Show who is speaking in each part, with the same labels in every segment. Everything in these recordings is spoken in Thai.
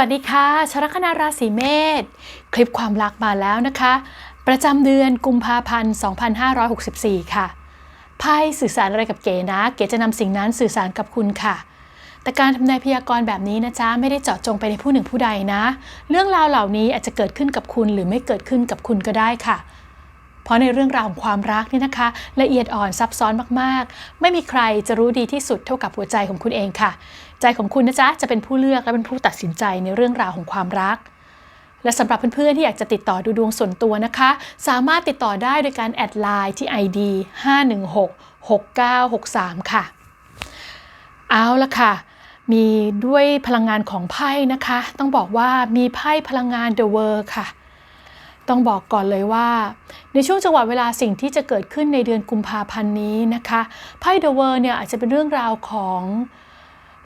Speaker 1: วัสดีค่ะชลัคนาราศีเมษคลิปความรักมาแล้วนะคะ ประจำเดือนกุมภาพันธ์ 2564 ค่ะไพ่สื่อสารอะไรกับเก๋นะ เก๋จะนำสิ่งนั้นสื่อสารกับคุณค่ะ แต่การทำนายพยากรณ์แบบนี้นะจ๊ะไม่ได้เจาะจงไปในผู้หนึ่งผู้ใดนะ เรื่องราวเหล่านี้อาจจะเกิดขึ้นกับคุณหรือไม่เกิดขึ้นกับคุณก็ได้ค่ะเพราะในเรื่องราวของความรักนี่นะคะ ละเอียดอ่อนซับซ้อนมากๆ ไม่มีใครจะรู้ดีที่สุดเท่ากับหัวใจของคุณเองค่ะ ใจของคุณนะจ๊ะจะเป็นผู้เลือกและเป็นผู้ตัดสินใจในเรื่องราวของความรัก และสำหรับเพื่อนๆที่อยากจะติดต่อดูดวงส่วนตัวนะคะ สามารถติดต่อได้โดยการแอดไลน์ที่ ID 516 6963 ค่ะ เอาละค่ะมีด้วยพลังงานของไพ่นะคะ ต้องบอกว่ามีไพ่พลังงาน The World ค่ะ ต้องบอกก่อนเลยว่า ในช่วงจังหวะเวลาสิ่งที่จะเกิดขึ้นในเดือนกุมภาพันธ์นี้นะคะไพ่ The World เนี่ยอาจจะเป็นเรื่องราวของ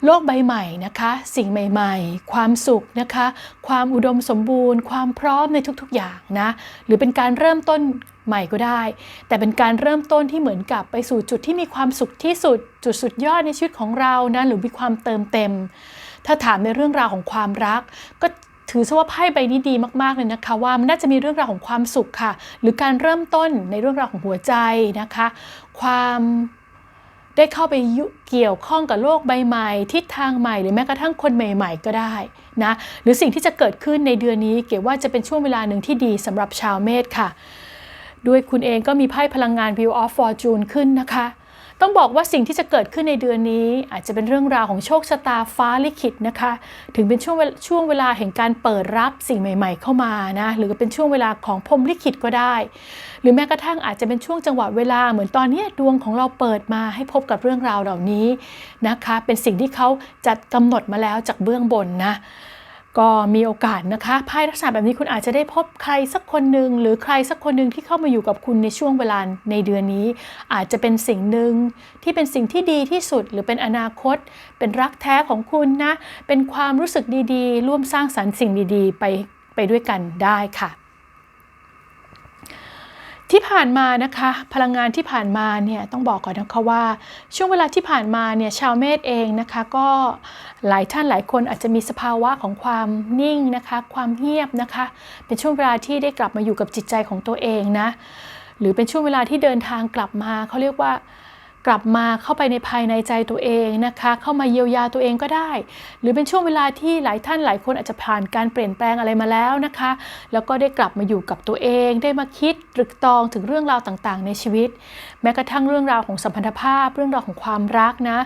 Speaker 1: โลกใบใหม่นะคะ สิ่งใหม่ๆ ความสุขนะคะ ความอุดมสมบูรณ์ ความพร้อมในทุกๆอย่างนะ หรือเป็นการเริ่มต้นใหม่ก็ได้ แต่เป็นการเริ่มต้นที่เหมือนกับไปสู่จุดที่มีความสุขที่สุด จุดสุดยอดในชีวิตของเรานะหรือมีความเติมเต็ม ถ้าถามในเรื่องราวของความรัก ก็ถือซะว่าไพ่ใบนี้ดีมากๆเลยนะคะว่ามันน่าจะมีเรื่องราวของความสุขค่ะ หรือการเริ่มต้นในเรื่องราวของหัวใจนะคะ ความ ได้เข้าไปเกี่ยวข้องกับโลกใบใหม่ ทิศทางใหม่ หรือแม้กระทั่งคนใหม่ ๆ ก็ได้นะหรือสิ่งที่จะเกิดขึ้นในเดือนนี้ เก๋ว่าจะเป็นช่วงเวลาหนึ่งที่ดีสำหรับชาวเมษค่ะ ด้วยคุณเองก็มีไพ่พลังงาน View of Fortune ขึ้นนะคะ ต้องบอกว่าสิ่งที่จะเกิดขึ้นในเดือนนี้ อาจจะเป็นเรื่องราวของโชคชะตาฟ้าลิขิตนะคะ ถึงเป็นช่วงช่วงเวลาแห่งการเปิดรับสิ่งใหม่ ๆ เข้ามานะหรือเป็นช่วงเวลาของพรมลิขิตก็ได้ หรือแม้กระทั่งอาจจะเป็นช่วงจังหวะเวลาเหมือนตอนนี้ดวงของเราเปิดมาให้พบกับเรื่องราวเหล่านี้นะคะ เป็นสิ่งที่เขาจัดกำหนดมาแล้วจากเบื้องบนนะ ก็มีโอกาสนะคะภายลักษณะแบบนี้คุณอาจจะได้พบใครสักคนหนึ่งหรือใครสักคนหนึ่งที่เข้ามาอยู่กับคุณในช่วงเวลาในเดือนนี้ อาจจะเป็นสิ่งหนึ่งที่เป็นสิ่งที่ดีที่สุด หรือเป็นอนาคต เป็นรักแท้ของคุณนะ เป็นความรู้สึกดีๆ ร่วมสร้างสรรค์สิ่งดีๆ ไปไปด้วยกันได้ค่ะ ที่ผ่านมานะคะพลังงานที่ผ่านมาเนี่ยต้องบอกก่อนนะคะว่า ช่วงเวลาที่ผ่านมาเนี่ยชาวเมษเองนะคะก็หลายท่านหลายคนอาจจะมีสภาวะของความนิ่งนะคะความเงียบนะคะ เป็นช่วงเวลาที่ได้กลับมาอยู่กับจิตใจของตัวเองนะหรือเป็นช่วงเวลาที่เดินทางกลับมาเขาเรียกว่า กลับมาเข้าไปในภายในใจตัวเองนะคะ เข้ามาเยียวยาตัวเองก็ได้ หรือเป็นช่วงเวลาที่หลายท่านหลายคนอาจจะผ่านการเปลี่ยนแปลงอะไรมาแล้วนะคะ แล้วก็ได้กลับมาอยู่กับตัวเอง ได้มาคิดตรึกตองถึงเรื่องราวต่างๆ ในชีวิต แม้กระทั่งเรื่องราวของสัมพันธภาพ เรื่องราวของความรักนะ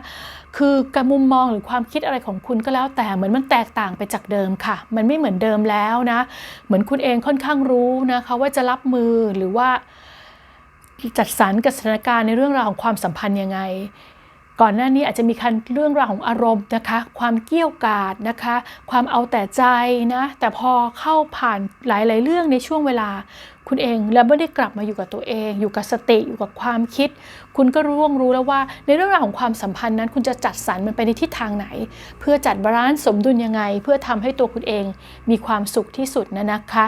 Speaker 1: คือการมุมมองหรือความคิดอะไรของคุณก็แล้วแต่เหมือนมันแตกต่างไปจากเดิมค่ะ มันไม่เหมือนเดิมแล้วนะ เหมือนคุณเองค่อนข้างรู้นะคะว่าจะรับมือหรือว่า จัดสรรกับสถานการณ์ในเรื่องราวของความสัมพันธ์ยังไง ก่อนหน้านี้อาจจะมีคันเรื่องราวของอารมณ์นะคะ ความเกี้ยวกาดนะคะ ความเอาแต่ใจนะ แต่พอเข้าผ่านหลาย ๆ เรื่องในช่วงเวลา คุณเองแล้วไม่ได้กลับมาอยู่กับตัวเอง อยู่กับสติอยู่กับความคิด คุณก็ร่วงรู้แล้วว่า ในเรื่องราวของความสัมพันธ์นั้น คุณจะจัดสรรมันไปในทิศทางไหน เพื่อจัดบาลานซ์สมดุลยังไง เพื่อทำให้ตัวคุณเองมีความสุขที่สุดนะนะคะ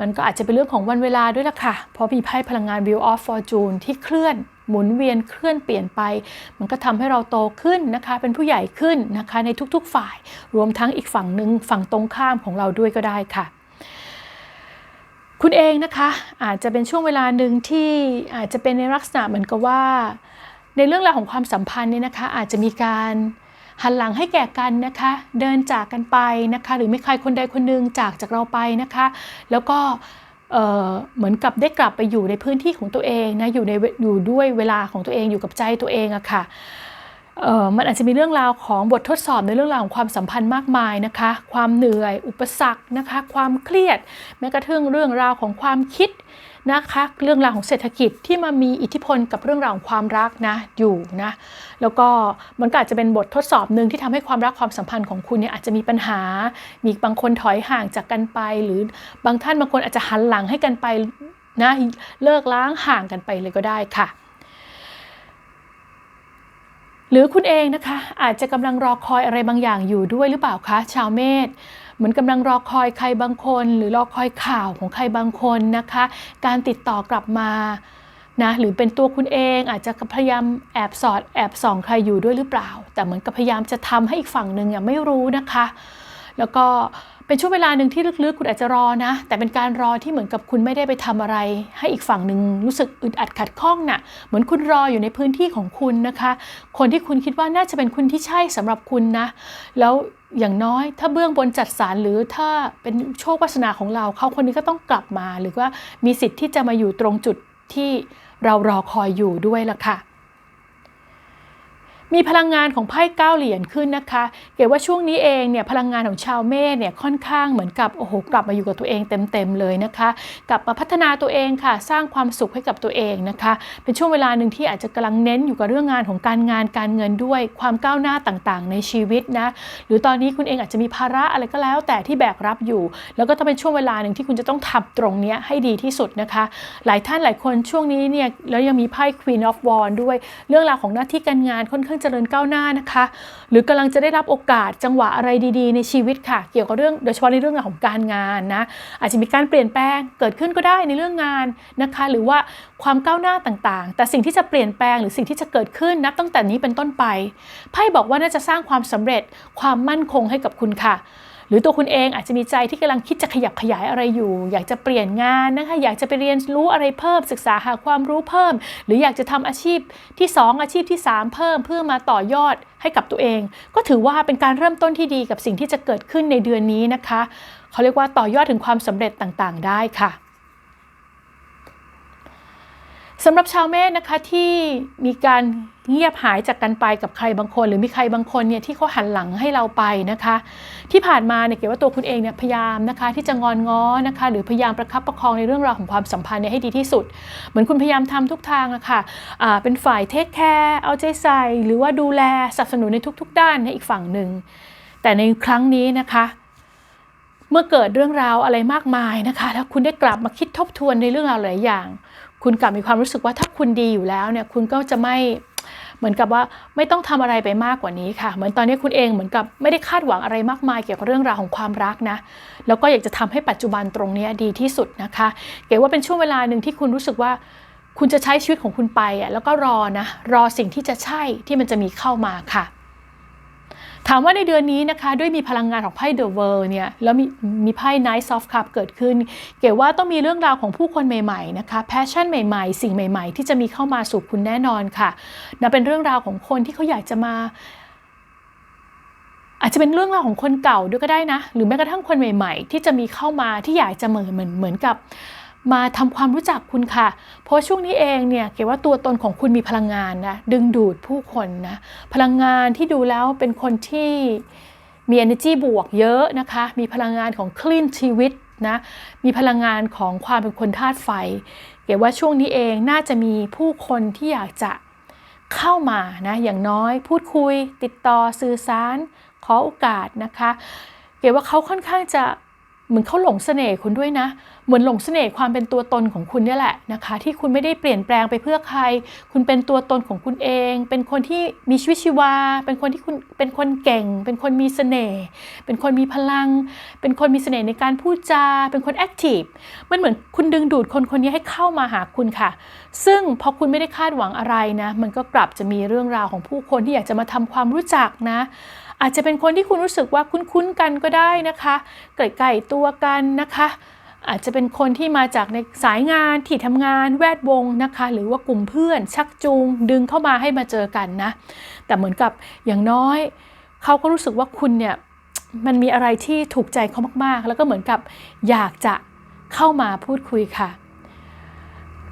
Speaker 1: มันก็อาจจะเป็นเรื่องของวันเวลาด้วยล่ะค่ะ เพราะมีไพ่พลังงาน Wheel of Fortune ที่เคลื่อนหมุนเวียนเคลื่อนเปลี่ยนไป มันก็ทำให้เราโตขึ้นนะคะ เป็นผู้ใหญ่ขึ้นนะคะในทุกๆฝ่าย รวมทั้งอีกฝั่งหนึ่งฝั่งตรงข้ามของเราด้วยก็ได้ค่ะ คุณเองนะคะ อาจจะเป็นช่วงเวลาหนึ่งที่อาจจะเป็นในลักษณะเหมือนกับว่า ในเรื่องราวของความสัมพันธ์เนี่ยนะคะ อาจจะมีการ หันหลังให้แก่กันนะคะ เดินจากกันไปนะคะ หรือไม่ใครคนใดคนหนึ่งจากจากเราไปนะคะ แล้วก็เเหมือนกับได้กลับไปอยู่ในพื้นที่ของตัวเองนะอยู่ในอยู่ด้วยเวลาของตัวเองอยู่กับใจตัวเองอะค่ะมันอาจจะมีเรื่องราวของบททดสอบในเรื่องราวของความสัมพันธ์มากมายนะคะ ความเหนื่อย อุปสรรคนะคะ ความเครียด แม้กระทั่งเรื่องราวของความคิด นะคะเรื่องราวของเศรษฐกิจที่มามีอิทธิพลกับเรื่องราวของความรักนะอยู่นะแล้วก็มันก็อาจจะเป็นบททดสอบหนึ่งที่ทำให้ความรักความสัมพันธ์ของคุณเนี่ยอาจจะมีปัญหา มีบางคนถอยห่างจากกันไป หรือบางท่านบางคนอาจจะหันหลังให้กันไปนะเลิกล้างห่างกันไปเลยก็ได้ค่ะ หรือคุณเองนะคะ อาจจะกำลังรอคอยอะไรบางอย่างอยู่ด้วยหรือเปล่าคะชาวเมษเหมือนกำลังรอคอยใครบางคน หรือรอคอยข่าวของใครบางคนนะคะ การติดต่อกลับมานะหรือเป็นตัวคุณเองอาจจะพยายามแอบสอดแอบส่องใครอยู่ด้วยหรือเปล่า แต่เหมือนกับพยายามจะทำให้อีกฝั่งหนึ่งไม่รู้นะคะ แล้วก็ เป็นช่วงเวลาหนึ่งที่ลึกๆ คุณอาจจะรอนะ แต่เป็นการรอที่เหมือนกับคุณไม่ได้ไปทำอะไร ให้อีกฝั่งหนึ่งรู้สึกอึดอัดขัดข้องน่ะ เหมือนคุณรออยู่ในพื้นที่ของคุณนะคะ คนที่คุณคิดว่าน่าจะเป็นคุณที่ใช่สำหรับคุณนะ แล้วอย่างน้อยถ้าเบื้องบนจัดสรรหรือถ้าเป็นโชควาสนาของเราเขาคนนี้ก็ต้องกลับมา หรือว่ามีสิทธิ์ที่จะมาอยู่ตรงจุดที่เรารอคอยอยู่ด้วยล่ะค่ะ มีพลังงานของไพ่เก้าเหรียญขึ้นนะคะ เกี่ยวว่าช่วงนี้เองเนี่ยพลังงานของชาวเมษเนี่ยค่อนข้างเหมือนกับโอ้โหกลับมาอยู่กับตัวเองเต็มๆเลยนะคะกลับมาพัฒนาตัวเองค่ะ สร้างความสุขให้กับตัวเองนะคะ เป็นช่วงเวลาหนึ่งที่อาจจะกำลังเน้นอยู่กับเรื่องงานของการงานการเงินด้วยความก้าวหน้าต่างๆ ในชีวิตนะหรือตอนนี้คุณเองอาจจะมีภาระอะไรก็แล้ว แต่ที่แบกรับอยู่ แล้วก็ต้องเป็นช่วงเวลาหนึ่งที่คุณจะต้องทำตรงนี้ให้ดีที่สุดนะคะ หลายท่านหลายคนช่วงนี้เนี่ยแล้วยังมีไพ่ Queen of w a n d ด้วย เรื่องราวของหน้าที่การงานค่อนข้างเจริญก้าวหน้านะคะ หรือกำลังจะได้รับโอกาสจังหวะอะไรดีๆ ในชีวิตค่ะ เกี่ยวกับเรื่องโดยเฉพาะในเรื่องของการงานนะอาจจะมีการเปลี่ยนแปลงเกิดขึ้นก็ได้ในเรื่องงานนะคะ หรือว่าความก้าวหน้าต่างๆ แต่สิ่งที่จะเปลี่ยนแปลงหรือสิ่งที่จะเกิดขึ้นนับตั้งแต่นี้เป็นต้นไปไพ่บอกว่าน่าจะสร้างความสำเร็จความมั่นคงให้กับคุณค่ะ หรือตัวคุณเองอาจจะมีใจที่กำลังคิดจะขยับขยายอะไรอยู่ อยากจะเปลี่ยนงานนะคะอยากจะไปเรียนรู้อะไรเพิ่ม ศึกษาหาความรู้เพิ่ม หรืออยากจะทำอาชีพที่ 2 อาชีพที่ 3 เพิ่มเพื่อมาต่อยอดให้กับตัวเอง ก็ถือว่าเป็นการเริ่มต้นที่ดีกับสิ่งที่จะเกิดขึ้นในเดือนนี้นะคะเขาเรียกว่าต่อยอดถึงความสำเร็จต่างๆ ได้ค่ะ สำหรับชาวเมษนะคะที่มีการเงียบหายจากกันไปกับใครบางคน หรือมีใครบางคนเนี่ยที่เขาหันหลังให้เราไปนะคะ ที่ผ่านมาเนี่ยเกี่ยวว่าตัวคุณเองเนี่ยพยายามนะคะที่จะงอนง้อนะคะ หรือพยายามประคับประคองในเรื่องราวของความสัมพันธ์เนี่ยให้ดีที่สุด เหมือนคุณพยายามทำทุกทางอะคะ่ะเป็นฝ่ายเทคแคร์เอาใจใส่ หรือว่าดูแลสนับสนุนในทุก ๆ ด้านในอีกฝั่งหนึ่งแต่ในครั้งนี้นะคะเมื่อเกิดเรื่องราวอะไรมากมายนะคะ แล้วคุณได้กลับมาคิดทบทวนในเรื่องราวหลายอย่าง คุณกลับมีความรู้สึกว่าถ้าคุณดีอยู่แล้วเนี่ยคุณก็จะไม่เหมือนกับว่าไม่ต้องทำอะไรไปมากกว่านี้ค่ะ เหมือนตอนนี้คุณเองเหมือนกับไม่ได้คาดหวังอะไรมากมายเกี่ยวกับเรื่องราวของความรักนะ แล้วก็อยากจะทำให้ปัจจุบันตรงนี้ดีที่สุดนะคะ เก๋ว่าเป็นช่วงเวลาหนึ่งที่คุณรู้สึกว่าคุณจะใช้ชีวิตของคุณไปอะแล้วก็รอนะรอสิ่งที่จะใช่ที่มันจะมีเข้ามาค่ะ ถามว่าในเดือนนี้นะคะด้วยมีพลังงานของไพ่ The World เนี่ยแล้วมีมีไพ่ Night Soft Cup เกิดขึ้น เก๋ว่าต้องมีเรื่องราวของผู้คนใหม่ๆนะคะแพชชั่นใหม่ๆ สิ่งใหม่ๆ ที่จะมีเข้ามาสู่คุณแน่นอนค่ะนะเป็นเรื่องราวของคนที่เขาอยากจะมาอาจจะเป็นเรื่องราวของคนเก่าด้วยก็ได้นะ หรือแม้กระทั่งคนใหม่ ๆ ที่จะมีเข้ามาที่อยากจะเหมือนเหมือนเหมือนกับ มาทำความรู้จักคุณค่ะ เพราะช่วงนี้เองเนี่ยเกี่ยวว่าตัวตนของคุณมีพลังงานนะดึงดูดผู้คนนะพลังงานที่ดูแล้วเป็นคนที่มี energy บวกเยอะนะคะ มีพลังงานของ clean ชีวิตนะมีพลังงานของความเป็นคนธาตุไฟ เกี่ยวว่าช่วงนี้เองน่าจะมีผู้คนที่อยากจะเข้ามานะอย่างน้อยพูดคุย ติดต่อสื่อสาร ขอโอกาสนะคะ เกี่ยวว่าเขาค่อนข้างจะ มือนเขาหลงเสน่ห์คุณด้วยนะ เหมือนหลงเสน่ห์ความเป็นตัวตนของคุณเนี่ยแหละนะคะ ที่คุณไม่ได้เปลี่ยนแปลงไปเพื่อใคร คุณเป็นตัวตนของคุณเอง เป็นคนที่มีชีวิตชีวา เป็นคนที่คุณเป็นคนเก่ง เป็นคนมีเสน่ห์เป็นคนมีพลัง เป็นคนมีเสน่ห์ในการพูดจา เป็นคนแอคทีฟมันเหมือนคุณดึงดูดคนคนนี้ให้เข้ามาหาคุณค่ะ ซึ่งพอคุณไม่ได้คาดหวังอะไรนะ มันก็กลับจะมีเรื่องราวของผู้คนที่อยากจะมาทำความรู้จักนะ อาจจะเป็นคนที่คุณรู้สึกว่าคุ้นๆกันก็ได้นะคะไก่ๆตัวกันนะคะ อาจจะเป็นคนที่มาจากในสายงานที่ทำงานแวดวงนะคะ หรือว่ากลุ่มเพื่อนชักจูง ดึงเข้ามาให้มาเจอกันนะ แต่เหมือนกับอย่างน้อยเขาก็รู้สึกว่าคุณเนี่ยมันมีอะไรที่ถูกใจเขามากๆ แล้วก็เหมือนกับอยากจะเข้ามาพูดคุยค่ะ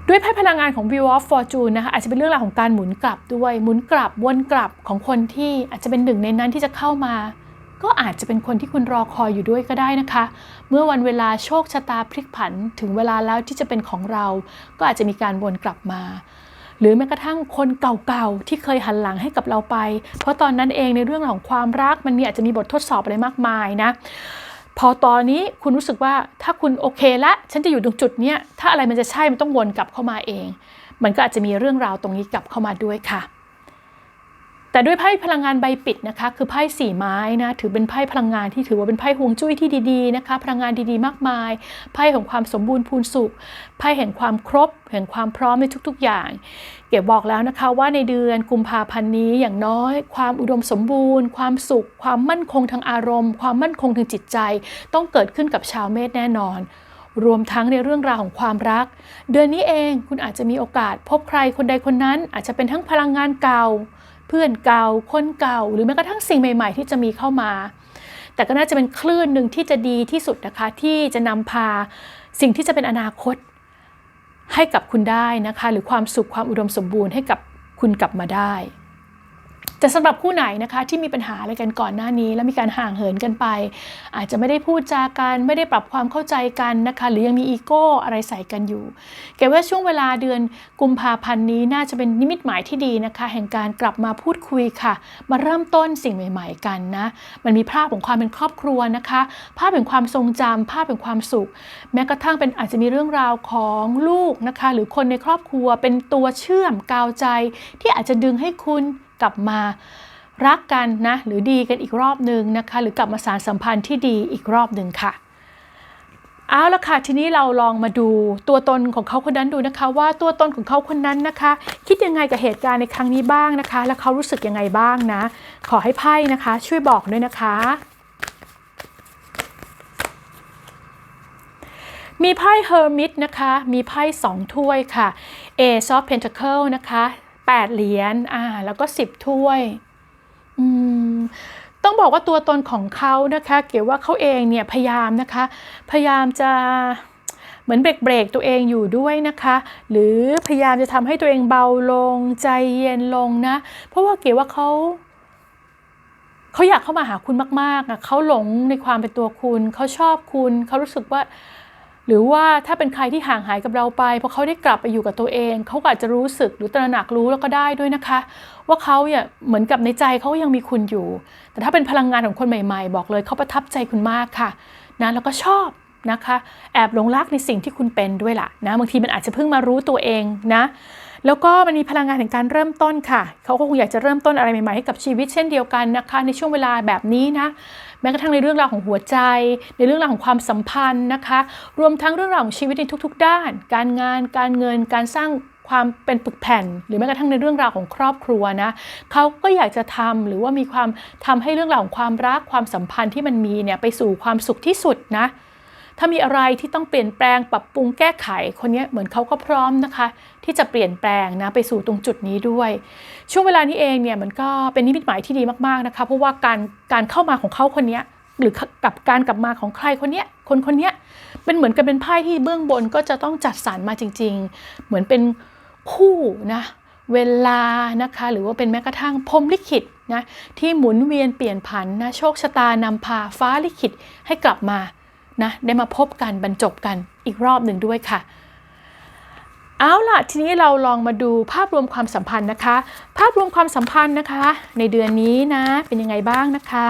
Speaker 1: ด้วยไพ่พลังงานของ Wheel of Fortune นะคะอาจจะเป็นเรื่องราวของการหมุนกลับด้วยหมุนกลับวนกลับของคนที่อาจจะเป็นหนึ่งในนั้นที่จะเข้ามา ก็อาจจะเป็นคนที่คุณรอคอยอยู่ด้วยก็ได้นะคะ เมื่อวันเวลาโชคชะตาพลิกผันถึงเวลาแล้วที่จะเป็นของเรา ก็อาจจะมีการวนกลับมา หรือแม้กระทั่งคนเก่าๆที่เคยหันหลังให้กับเราไป เพราะตอนนั้นเองในเรื่องของความรักมันมีอาจจะมีบททดสอบอะไรมากมายนะ พอตอนนี้คุณรู้สึกว่าถ้าคุณโอเคละฉันจะอยู่ตรงจุดเนี้ยถ้าอะไรมันจะใช่มันต้องวนกลับเข้ามาเอง มันก็อาจจะมีเรื่องราวตรงนี้กลับเข้ามาด้วยค่ะ แต่ด้วยไพ่พลังงานใบปิดนะคะ คือไพ่สี่ไม้นะถือเป็นไพ่พลังงานที่ถือว่าเป็นไพ่ฮวงจุ้ยที่ดีๆนะคะ พลังงานดีๆ มากมาย ไพ่ของความสมบูรณ์พูนสุขไพ่แห่งความครบแห่งความพร้อมในทุก ๆอย่าง เก็บบอกแล้วนะคะว่าในเดือนกุมภาพันธ์นี้อย่างน้อย ความอุดมสมบูรณ์ ความสุข ความมั่นคงทางอารมณ์ ความมั่นคงทางจิตใจ ต้องเกิดขึ้นกับชาวเมษแน่นอน รวมทั้งในเรื่องราวของความรัก เดือนนี้เองคุณอาจจะมีโอกาส พบใครคนใดคนนั้น อาจจะเป็นทั้งพลังงานเก่า เพื่อนเก่า คนเก่า หรือแม้กระทั่งสิ่งใหม่ ๆ ที่จะมีเข้ามา แต่ก็น่าจะเป็นคลื่นหนึ่งที่จะดีที่สุดนะคะที่จะนำพาสิ่งที่จะเป็นอนาคต ให้กับคุณได้นะคะ หรือความสุขความอุดมสมบูรณ์ให้กับคุณกลับมาได้ แต่สำหรับคู่ไหนนะคะที่มีปัญหาอะไรกันก่อนหน้านี้ แล้วมีการห่างเหินกันไป อาจจะไม่ได้พูดจากันไม่ได้ปรับความเข้าใจกันนะคะหรือยังมีอีโก้อะไรใส่กันอยู่เก็ว่าช่วงเวลาเดือนกุมภาพันธ์นี้น่าจะเป็นนิมิตหมายที่ดีนะคะ แห่งการกลับมาพูดคุยค่ะ มาเริ่มต้นสิ่งใหม่ ๆ กันนะมันมีภาพของความเป็นครอบครัวนะคะ ภาพแห่งความทรงจำภาพแห่งความสุข แม้กระทั่งเป็นอาจจะมีเรื่องราวของลูกนะคะ หรือคนในครอบครัวเป็นตัวเชื่อมกาวใจ ที่อาจจะดึงให้คุณ กลับมารักกันนะหรือดีกันอีกรอบหนึ่งนะคะ หรือกลับมาสารสัมพันธ์ที่ดีอีกรอบหนึ่งค่ะเอาละค่ะทีนี้เราลองมาดูตัวตนของเขาคนนั้นดูนะคะ ว่าตัวตนของเขาคนนั้นนะคะ คิดยังไงกับเหตุการณ์ในครั้งนี้บ้างนะคะ แล้วเขารู้สึกยังไงบ้างนะ ขอให้ไพ่นะคะ ช่วยบอกด้วยนะคะ มีไพ่ Hermit นะคะ มีไพ่สองถ้วยค่ะ Ace of Pentacle นะคะ 8 เหรียญอ่าแล้วก็ 10 ถ้วยอืมต้องบอกว่าตัวตนของเขานะคะเกี่ยวว่าเขาเองเนี่ยพยายามนะคะ พยายามจะเหมือนเบรกเบรกตัวเองอยู่ด้วยนะคะ หรือพยายามจะทำให้ตัวเองเบาลงใจเย็นลงนะ เพราะว่าเกี่ยวว่าเขาเขาอยากเข้ามาหาคุณมากๆอะเขาหลงในความเป็นตัวคุณ เขาชอบคุณ เขารู้สึกว่า หรือว่าถ้าเป็นใครที่ห่างหายกับเราไปพอเขาได้กลับไปอยู่กับตัวเอง เขาก็อาจจะรู้สึกหรือตระหนักรู้แล้วก็ได้ด้วยนะคะ ว่าเขาเนี่ยเหมือนกับในใจเขายังมีคุณอยู่ แต่ถ้าเป็นพลังงานของคนใหม่ๆ บอกเลยเขาประทับใจคุณมากค่ะนะแล้วก็ชอบนะคะแอบหลงรักในสิ่งที่คุณเป็นด้วยล่ะนะบางทีมันอาจจะเพิ่งมารู้ตัวเองนะแล้วก็มันมีพลังงานแห่งการเริ่มต้นค่ะ เขาก็คงอยากจะเริ่มต้นอะไรใหม่ๆให้กับชีวิตเช่นเดียวกันนะคะ ในช่วงเวลาแบบนี้นะ แม้กระทั่งในเรื่องราวของหัวใจ ในเรื่องราวของความสัมพันธ์นะคะ รวมทั้งเรื่องราวของชีวิตในทุก ๆ ด้าน การงาน การเงิน การสร้างความเป็นปึกแผ่น หรือแม้กระทั่งในเรื่องราวของครอบครัวนะเขาก็อยากจะทำหรือว่ามีความทำให้เรื่องราวของความรักความสัมพันธ์ที่มันมีเนี่ยไปสู่ความสุขที่สุดนะ ถ้ามีอะไรที่ต้องเปลี่ยนแปลงปรับปรุงแก้ไข คนนี้เหมือนเขาก็พร้อมนะคะ ที่จะเปลี่ยนแปลงนะไปสู่ตรงจุดนี้ด้วย ช่วงเวลานี้เองเนี่ยมันก็เป็นนิมิตหมายที่ดีมากๆนะคะ เพราะว่าการการเข้ามาของเขาคนนี้หรือกับการกลับมาของใครคนนี้คนคนนี้เป็นเหมือนกับเป็นไพ่ที่เบื้องบนก็จะต้องจัดสรรมาจริง ๆ เหมือนเป็นคู่นะเวลานะคะหรือว่าเป็นแม้กระทั่งพรมลิขิตนะที่หมุนเวียนเปลี่ยนผันนะโชคชะตานำพาฟ้าลิขิตให้กลับมา นะได้มาพบกันบรรจบกันอีกรอบหนึ่งด้วยค่ะ เอาล่ะทีนี้เราลองมาดูภาพรวมความสัมพันธ์นะคะ ภาพรวมความสัมพันธ์นะคะ ในเดือนนี้นะเป็นยังไงบ้างนะคะ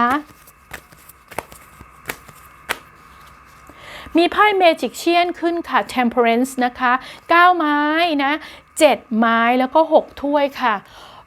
Speaker 1: มีไพ่เมจิกเชียนขึ้นค่ะ Temperance นะคะ 9 ไม้นะ 7 ไม้แล้วก็ 6 ถ้วยค่ะ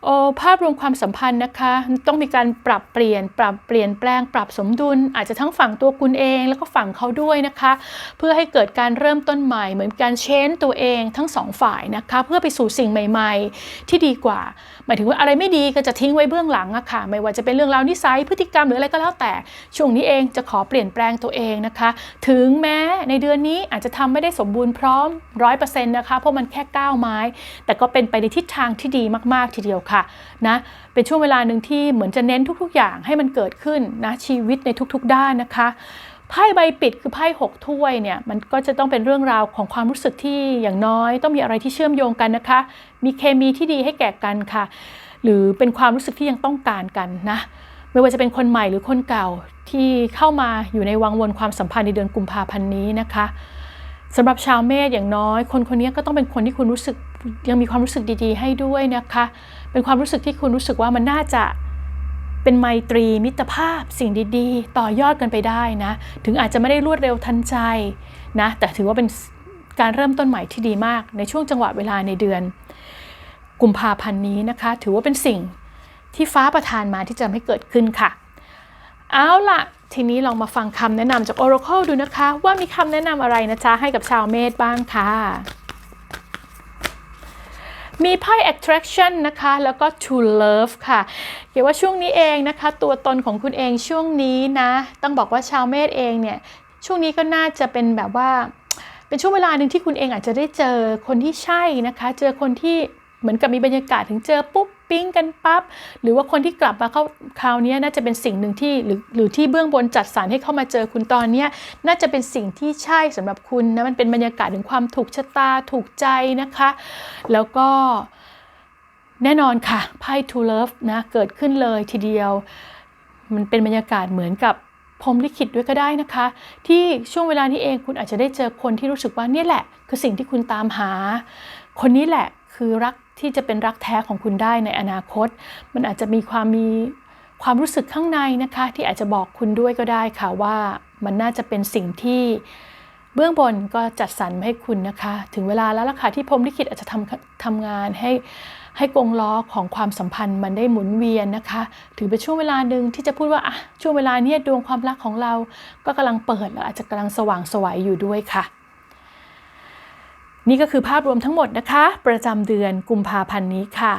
Speaker 1: โอ้ภาพรวมความสัมพันธ์นะคะ ต้องมีการปรับเปลี่ยน ปรับเปลี่ยนแปลง ปรับสมดุล อาจจะทั้งฝั่งตัวคุณเองแล้วก็ฝั่งเขาด้วยนะคะ เพื่อให้เกิดการเริ่มต้นใหม่ เหมือนการเชนตัวเองทั้งสองฝ่ายนะคะ เพื่อไปสู่สิ่งใหม่ ๆ ที่ดีกว่า หมายถึงว่าอะไรไม่ดีก็จะทิ้งไว้เบื้องหลังอะค่ะ ไม่ว่าจะเป็นเรื่องราวนิสัยพฤติกรรมหรืออะไรก็แล้วแต่ ช่วงนี้เองจะขอเปลี่ยนแปลงตัวเองนะคะ ถึงแม้ในเดือนนี้อาจจะทำไม่ได้สมบูรณ์พร้อมร้อยเปอร์เซ็นต์นะคะ เพราะมันแค่ก้าวไม้ แต่ก็เป็นไปในทิศทางที่ดีมากๆทีเดียวค่ะนะเป็นช่วงเวลาหนึ่งที่เหมือนจะเน้นทุก ๆ อย่างให้มันเกิดขึ้นนะชีวิตในทุกๆ ด้านนะคะไพ่ใบปิดคือไพ่หกถ้วยเนี่ยมันก็จะต้องเป็นเรื่องราวของความรู้สึกที่อย่างน้อย ต้องมีอะไรที่เชื่อมโยงกันนะคะ มีเคมีที่ดีให้แก่กันค่ะ หรือเป็นความรู้สึกที่ยังต้องการกันนะไม่ว่าจะเป็นคนใหม่หรือคนเก่าที่เข้ามาอยู่ในวังวนความสัมพันธ์ในเดือนกุมภาพันธ์นี้นะคะสำหรับชาวเมษอย่างน้อย คนคนนี้ก็ต้องเป็นคนที่คุณรู้สึกยังมีความรู้สึกดีๆ ให้ด้วยนะคะ เป็นความรู้สึกที่คุณรู้สึกว่ามันน่าจะเป็นไมตรีมิตรภาพสิ่งดีๆ ต่อยอดกันไปได้นะ ถึงอาจจะไม่ได้รวดเร็วทันใจนะ แต่ถือว่าเป็นการเริ่มต้นใหม่ที่ดีมาก ในช่วงจังหวะเวลาในเดือน กุมภาพันธ์นี้นะคะ ถือว่าเป็นสิ่งที่ฟ้าประทานมาที่จะไม่เกิดขึ้นค่ะ เอาล่ะ ทีนี้ลองมาฟังคำแนะนำจาก Oracle ดูนะคะ ว่ามีคำแนะนำอะไรนะจ๊ะให้กับชาวเมษบ้างค่ะ มีไพ่ attraction นะคะ แล้วก็ to love ค่ะ เกี่ยวว่าช่วงนี้เองนะคะ ตัวตนของคุณเองช่วงนี้นะ ต้องบอกว่าชาวเมษเองเนี่ย ช่วงนี้ก็น่าจะเป็นแบบว่า เป็นช่วงเวลาหนึ่งที่คุณเองอาจจะได้เจอคนที่ใช่นะคะ เจอคนที่เหมือนกับมีบรรยากาศถึงเจอปุ๊บ ปิ๊งกันปั๊บหรือว่าคนที่กลับมาเข้าคราวนี้น่าจะเป็นสิ่งหนึ่งที่หรือหรือที่เบื้องบนจัดสรรให้เข้ามาเจอคุณตอนนี้น่าจะเป็นสิ่งที่ใช่สำหรับคุณนะมันเป็นบรรยากาศถึงความถูกชะตาถูกใจนะคะ แล้วก็แน่นอนค่ะไพ่ to love นะเกิดขึ้นเลยทีเดียว มันเป็นบรรยากาศเหมือนกับพรมลิขิตด้วยก็ได้นะคะ ที่ช่วงเวลานี้เองคุณอาจจะได้เจอคนที่รู้สึกว่าเนี่ยแหละ คือสิ่งที่คุณตามหา คนนี้แหละคือรัก ที่จะเป็นรักแท้ของคุณได้ในอนาคต มันอาจจะมีความมีความรู้สึกข้างในนะคะ ที่อาจจะบอกคุณด้วยก็ได้ค่ะว่ามันน่าจะเป็นสิ่งที่เบื้องบนก็จัดสรรมาให้คุณนะคะ ถึงเวลาแล้วล่ะค่ะที่พรหมลิขิตอาจจะทำทำงานให้ให้กงล้อของความสัมพันธ์มันได้หมุนเวียนนะคะ ถือเป็นช่วงเวลาหนึ่งที่จะพูดว่าอะช่วงเวลาเนี้ยดวงความรักของเรา ก็กำลังเปิดและอาจจะกำลังสว่างไสวยอยู่ด้วยค่ะ นี่ก็คือภาพรวมทั้งหมดนะคะ ประจำเดือนกุมภาพันธ์นี้ค่ะ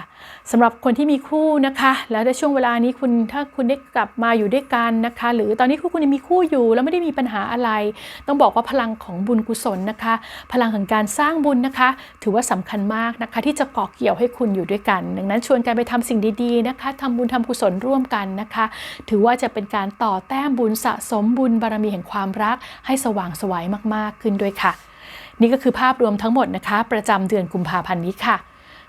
Speaker 1: สำหรับคนที่มีคู่นะคะ แล้วในช่วงเวลานี้คุณถ้าคุณได้กลับมาอยู่ด้วยกันนะคะ หรือตอนนี้คู่คุณมีคู่อยู่แล้วไม่ได้มีปัญหาอะไร ต้องบอกว่าพลังของบุญกุศลนะคะ พลังของการสร้างบุญนะคะ ถือว่าสำคัญมากนะคะ ที่จะเก่อเกี่ยวให้คุณอยู่ด้วยกัน ดังนั้นชวนกันไปทำสิ่งดีๆนะคะทำบุญทำกุศลร่วมกันนะคะ ถือว่าจะเป็นการต่อแต้มบุญสะสมบุญบารมีแห่งความรัก ให้สว่างไสวยมากๆขึ้นด้วยค่ะ นี่ก็คือภาพรวมทั้งหมดนะคะ ประจำเดือนกุมภาพันธ์นี้ค่ะ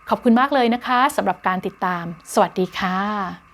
Speaker 1: ขอบคุณมากเลยนะคะสำหรับการติดตาม สวัสดีค่ะ